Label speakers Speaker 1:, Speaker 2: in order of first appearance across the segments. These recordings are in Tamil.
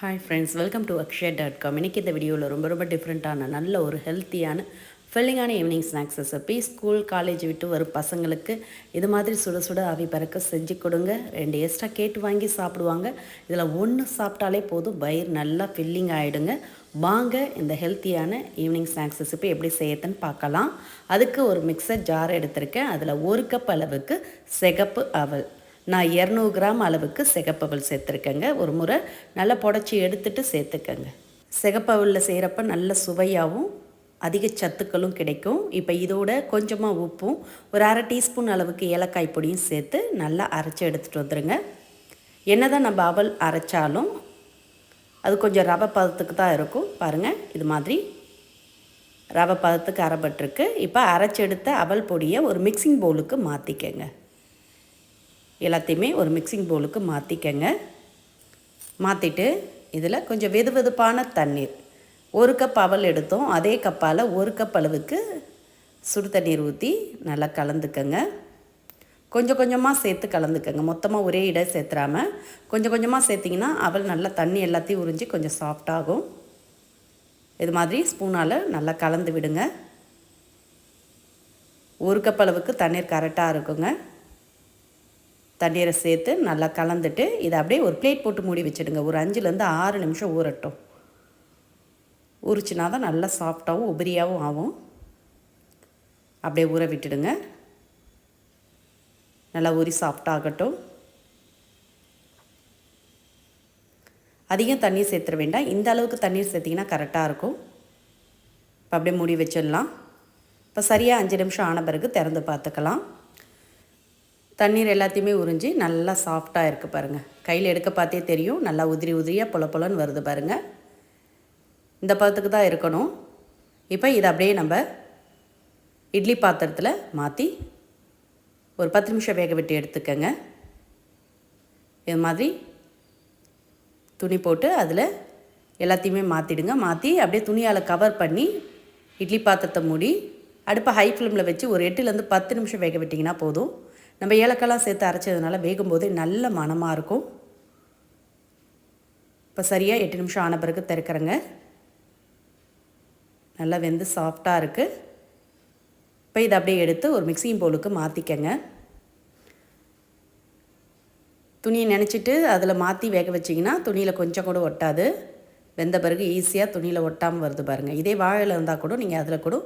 Speaker 1: Hi friends welcome to Akshaya dot com இன்றைக்கி இந்த வீடியோவில் ரொம்ப ரொம்ப டிஃப்ரெண்ட்டான நல்ல ஒரு ஹெல்த்தியான ஃபில்லிங்கான evening snacks recipe school college விட்டு வரும் பசங்களுக்கு இது மாதிரி சுட சுட அவி பறக்க செஞ்சு கொடுங்க. ரெண்டு எக்ஸ்ட்ரா கேட்டு வாங்கி சாப்பிடுவாங்க. இதில் ஒன்று சாப்பிட்டாலே போதும் வயிறு நல்லா ஃபில்லிங் ஆகிடுங்க வாங்க இந்த ஹெல்த்தியான ஈவினிங் ஸ்நாக்ஸ் ரெசிபி எப்படி செய்யறதுன்னு பார்க்கலாம். அதுக்கு ஒரு மிக்சர் ஜார் எடுத்திருக்கேன். அதில் ஒரு கப் அளவுக்கு சிகப்பு அவல். நான் இரநூறு கிராம் அளவுக்கு சிகப்பவல் சேர்த்துருக்கேங்க. ஒரு முறை நல்லா புடச்சி எடுத்துட்டு சேர்த்துக்கங்க. சிகப்பவலில் செய்கிறப்ப நல்ல சுவையாகவும் அதிக சத்துக்களும் கிடைக்கும். இப்போ இதோட கொஞ்சமாக உப்பும் ஒரு அரை டீஸ்பூன் அளவுக்கு ஏலக்காய் பொடியும் சேர்த்து நல்லா அரைச்சி எடுத்துகிட்டு வந்துடுங்க என்ன தான் நம்ம அவல் அரைச்சாலும் அது கொஞ்சம் ரவை பதத்துக்கு தான் இருக்கும். பாருங்கள் இது மாதிரி ரவை பதத்துக்கு அரைப்பட்டிருக்கு. இப்போ அரைச்சி எடுத்த அவல் பொடியை ஒரு மிக்சிங் பவுலுக்கு மாற்றிக்கங்க எல்லாத்தையுமே ஒரு மிக்சிங் பவுலுக்கு மாற்றிக்கங்க மாற்றிட்டு இதில் கொஞ்சம் வெது வெதுப்பான தண்ணீர். ஒரு கப் அவல் எடுத்தோம். அதே கப்பால் ஒரு கப் அளவுக்கு சுடு தண்ணீர் ஊற்றி நல்லா கலந்துக்கங்க. கொஞ்சம் கொஞ்சமாக சேர்த்து கலந்துக்கங்க. மொத்தமாக ஒரே இடம் சேர்த்துறாம கொஞ்சம் கொஞ்சமாக சேர்த்திங்கன்னா அவள் நல்லா தண்ணி எல்லாத்தையும் உறிஞ்சி கொஞ்சம் சாஃப்டாகும் இது மாதிரி ஸ்பூனால் நல்லா கலந்து விடுங்க. ஒரு கப் அளவுக்கு தண்ணீர் கரெக்டாக இருக்குங்க. தண்ணீரை சேர்த்து நல்லா கலந்துட்டு இதை அப்படியே ஒரு பிளேட் போட்டு மூடி வச்சுடுங்க. ஒரு அஞ்சுலேருந்து ஆறு நிமிஷம் ஊறட்டும். ஊறிச்சினா தான் நல்லா சாஃப்டாகவும் உபரியாகவும் ஆகும். அப்படியே ஊற விட்டுடுங்க. நல்லா ஊறி சாஃப்டாகட்டும் அதிகம் தண்ணீர் சேர்த்துட வேண்டாம். இந்த அளவுக்கு தண்ணீர் சேர்த்திங்கன்னா கரெக்டாக இருக்கும். இப்போ அப்படியே மூடி வச்சிடலாம். இப்போ சரியாக அஞ்சு நிமிஷம் ஆன பிறகு திறந்து பார்த்துக்கலாம். தண்ணீர் எல்லாத்தையுமே உறிஞ்சி நல்லா சாஃப்டாக இருக்குது பாருங்கள் கையில் எடுக்க பார்த்தே தெரியும். நல்லா உதிரி உதிரியாக பொல பொலன்னு வருது பாருங்கள் இந்த பதத்துக்கு தான் இருக்கணும். இப்போ இதை அப்படியே நம்ம இட்லி பாத்திரத்தில் மாற்றி ஒரு பத்து நிமிஷம் வேக விட்டு எடுத்துக்கங்க. இது மாதிரி துணி போட்டு அதில் எல்லாத்தையுமே மாற்றிடுங்க மாற்றி அப்படியே துணியால் கவர் பண்ணி இட்லி பாத்திரத்தை மூடி அடுப்பை ஹை ஃப்ளேமில் வச்சு ஒரு எட்டுலேருந்து பத்து நிமிஷம் வேக விட்டிங்கன்னா போதும். நம்ம ஏலக்காய்லாம் சேர்த்து அரைச்சதுனால வேகும்போது நல்ல மனமாக இருக்கும். இப்போ சரியாக எட்டு நிமிஷம் ஆன பிறகு திறக்கிறேங்க. நல்லா வெந்து சாஃப்டாக இருக்குது இப்போ இதை அப்படியே எடுத்து ஒரு மிக்சிங் போலுக்கு மாற்றிக்கங்க துணியை நினச்சிட்டு அதில் மாற்றி வேக வச்சிங்கன்னா துணியில் கொஞ்சம் கூட ஒட்டாது. வெந்த பிறகு ஈஸியாக துணியில் ஒட்டாமல் வருது பாருங்கள் இதே வாழையில் இருந்தால் கூட நீங்கள் அதில் கூட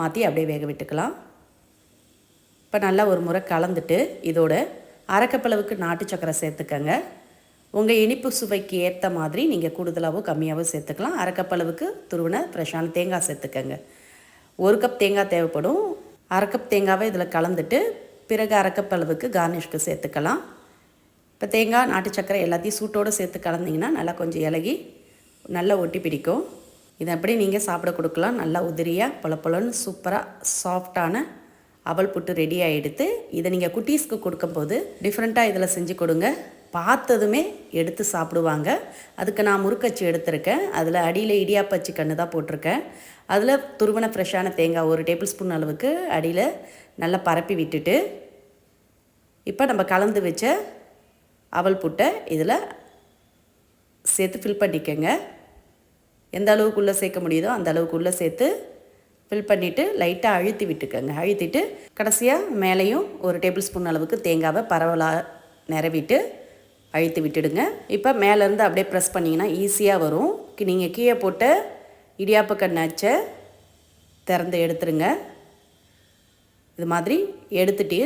Speaker 1: மாற்றி அப்படியே வேக விட்டுக்கலாம். இப்போ நல்லா ஒரு முறை கலந்துட்டு இதோட அரைக்கப்பளவுக்கு நாட்டு சக்கரை சேர்த்துக்கங்க. உங்கள் இனிப்பு சுவைக்கு ஏற்ற மாதிரி நீங்கள் கூடுதலாகவோ கம்மியாகவோ சேர்த்துக்கலாம். அரைக்கப்பளவுக்கு துருவின ஃப்ரெஷ்ஷான தேங்காய் சேர்த்துக்கங்க. ஒரு கப் தேங்காய் தேவைப்படும். அரை கப் தேங்காவை இதில் கலந்துட்டு பிறகு அரைக்கப்பளவுக்கு கார்னிஷ்க்கு சேர்த்துக்கலாம். இப்போ தேங்காய் நாட்டு சக்கரை எல்லாத்தையும் சூட்டோடு சேர்த்து கலந்திங்கன்னா நல்லா கொஞ்சம் இலகி நல்லா ஒட்டி பிடிக்கும். இதை அப்படி நீங்கள் சாப்பிட கொடுக்கலாம். நல்லா உதிரியாக பொல பொலன்னு சூப்பராக சாஃப்டான அவல் புட்டு ரெடி ஆகிடுத்து இதை நீங்கள் குட்டீஸ்க்கு கொடுக்கும்போது டிஃப்ரெண்ட்டாக இதில் செஞ்சு கொடுங்க. பார்த்ததுமே எடுத்து சாப்பிடுவாங்க. அதுக்கு நான் முறுக்கச்சி எடுத்திருக்கேன். அதில் அடியில் இடியாப்பச்சி கன்று தான் போட்டிருக்கேன். அதில் துருவன ஃப்ரெஷ்ஷான தேங்காய் ஒரு டேபிள் ஸ்பூன் அளவுக்கு அடியில் நல்லா பரப்பி விட்டுட்டு இப்போ நம்ம கலந்து வச்ச அவல் புட்டை இதில் சேர்த்து ஃபில் பண்ணிக்கோங்க. எந்த அளவுக்குள்ளே சேர்க்க முடியுதோ அந்த அளவுக்குள்ளே சேர்த்து ஃபில் பண்ணிவிட்டு லைட்டாக அழுத்தி விட்டுக்கோங்க. அழுத்திட்டு கடைசியாக மேலேயும் ஒரு டேபிள் ஸ்பூன் அளவுக்கு தேங்காவை பரவலாக நிறவிட்டு அழுத்தி விட்டுடுங்க. இப்போ மேலேருந்து அப்படியே ப்ரெஸ் பண்ணிங்கன்னா ஈஸியாக வரும். நீங்கள் கீழே போட்ட இடியாப்ப கண்ணாச்சை திறந்து எடுத்துருங்க. இது மாதிரி எடுத்துட்டு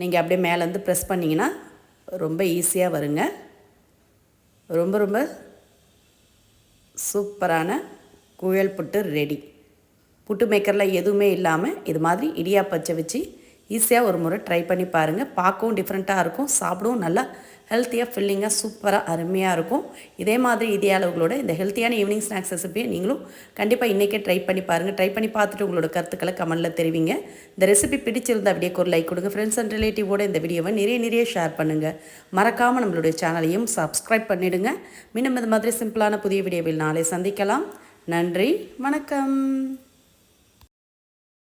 Speaker 1: நீங்கள் அப்படியே மேலேருந்து ப்ரெஸ் பண்ணிங்கன்னா ரொம்ப ஈஸியாக வருங்க. ரொம்ப ரொம்ப சூப்பரான குழல் புட்டு ரெடி புட்டு மேக்கரில் எதுவுமே இல்லாமல் இது மாதிரி இடியாப்பச்சை வச்சு ஈஸியாக ஒரு முறை ட்ரை பண்ணி பாருங்கள் பார்க்கவும் டிஃப்ரெண்ட்டாக இருக்கும். சாப்பிடவும் நல்லா ஹெல்த்தியாக ஃபில்லிங்காக சூப்பராக அருமையாக இருக்கும். இதே மாதிரி இதே அளவுகளோட இந்த ஹெல்த்தியான ஈவினிங் ஸ்நாக்ஸ் ரெசிபியை நீங்களும் கண்டிப்பாக இன்றைக்கே ட்ரை பண்ணி பாருங்கள் ட்ரை பண்ணி பார்த்துட்டு உங்களோட கருத்துக்களை கமெண்டில் தெரிவிங்க. இந்த ரெசிபி பிடிச்சிருந்தா அப்படியே ஒரு லைக் கொடுங்க. ஃப்ரெண்ட்ஸ் அண்ட் ரிலேட்டிவோட இந்த வீடியோவை நிறைய நிறைய ஷேர் பண்ணுங்கள் மறக்காமல் நம்மளுடைய சேனலையும் சப்ஸ்கிரைப் பண்ணிவிடுங்க மீண்டும் இந்த மாதிரி சிம்பிளான புதிய வீடியோவில் நாளை சந்திக்கலாம். நன்றி வணக்கம்.